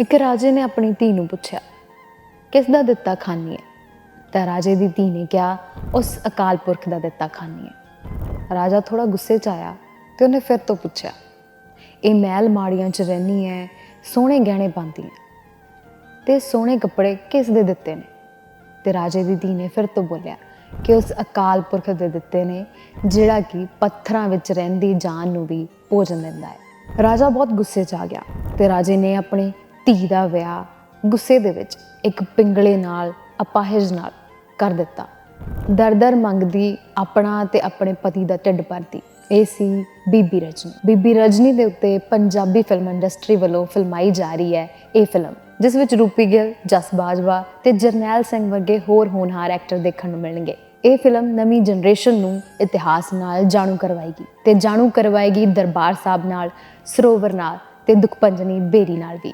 ਇੱਕ ਰਾਜੇ ਨੇ ਆਪਣੀ ਧੀ ਨੂੰ ਪੁੱਛਿਆ, ਕਿਸ ਦਾ ਦਿੱਤਾ ਖਾਨੀ ਹੈ? ਤਾਂ ਰਾਜੇ ਦੀ ਧੀ ਨੇ ਕਿਹਾ, ਉਸ ਅਕਾਲ ਪੁਰਖ ਦਾ ਦਿੱਤਾ ਖਾਨੀ ਹੈ। ਰਾਜਾ ਥੋੜਾ ਗੁੱਸੇ 'ਚ ਆਇਆ ਤੇ ਉਹਨੇ ਫਿਰ ਤੋਂ ਪੁੱਛਿਆ, ਇਹ ਮਹਿਲ ਮਾੜੀਆਂ 'ਚ ਰਹਿਣੀ ਹੈ ਸੋਹਣੇ ਗਹਿਣੇ ਪਾਉਂਦੀ ਹੈ ਤੇ ਸੋਹਣੇ ਕੱਪੜੇ ਕਿਸ ਦੇ ਦਿੱਤੇ ਨੇ? ਤੇ ਰਾਜੇ ਦੀ ਧੀ ਨੇ ਫਿਰ ਤੋਂ ਬੋਲਿਆ, ਕਿ ਉਸ ਅਕਾਲ ਪੁਰਖ ਦੇ ਦਿੱਤੇ ਨੇ, ਜਿਹੜਾ ਕਿ ਪੱਥਰਾਂ ਵਿੱਚ ਰਹਿੰਦੀ ਜਾਨ ਨੂੰ ਵੀ ਭੋਜਨ ਦਿੰਦਾ ਹੈ। ਰਾਜਾ ਬਹੁਤ ਗੁੱਸੇ 'ਚ ਆ ਗਿਆ ਤੇ ਰਾਜੇ ਨੇ ਆਪਣੇ ਧੀ ਦਾ ਵਿਆਹ ਗੁੱਸੇ ਦੇ ਵਿੱਚ ਇੱਕ ਪਿੰਗਲੇ ਨਾਲ, ਅਪਾਹਜ ਨਾਲ ਕਰ ਦਿੱਤਾ। ਦਰ-ਦਰ ਮੰਗਦੀ ਆਪਣਾ ਤੇ ਆਪਣੇ ਪਤੀ ਦਾ ਢਿੱਡ ਭਰਦੀ। ਇਹ ਸੀ ਬੀਬੀ ਰਜਨੀ। ਬੀਬੀ ਰਜਨੀ ਦੇ ਉੱਤੇ ਪੰਜਾਬੀ ਫਿਲਮ ਇੰਡਸਟਰੀ ਵੱਲੋਂ ਫਿਲਮਾਈ ਜਾ ਰਹੀ ਹੈ ਇਹ ਫਿਲਮ ਜਿਸ ਵਿੱਚ ਰੂਪੀ ਗਿੱਲ, ਜਸ ਬਾਜਵਾ ਤੇ ਜਰਨੈਲ ਸਿੰਘ ਵਰਗੇ ਹੋਰ ਹੋਣਹਾਰ ਐਕਟਰ ਦੇਖਣ ਨੂੰ ਮਿਲਣਗੇ। ਇਹ ਫਿਲਮ ਨਵੀਂ ਜਨਰੇਸ਼ਨ ਨੂੰ ਇਤਿਹਾਸ ਨਾਲ ਜਾਣੂ ਕਰਵਾਏਗੀ ਤੇ ਜਾਣੂ ਕਰਵਾਏਗੀ ਦਰਬਾਰ ਸਾਹਿਬ ਨਾਲ, ਸਰੋਵਰ ਨਾਲ ਤੇ ਦੁਖਪੰਜਨੀ ਬੇਰੀ ਨਾਲ ਵੀ।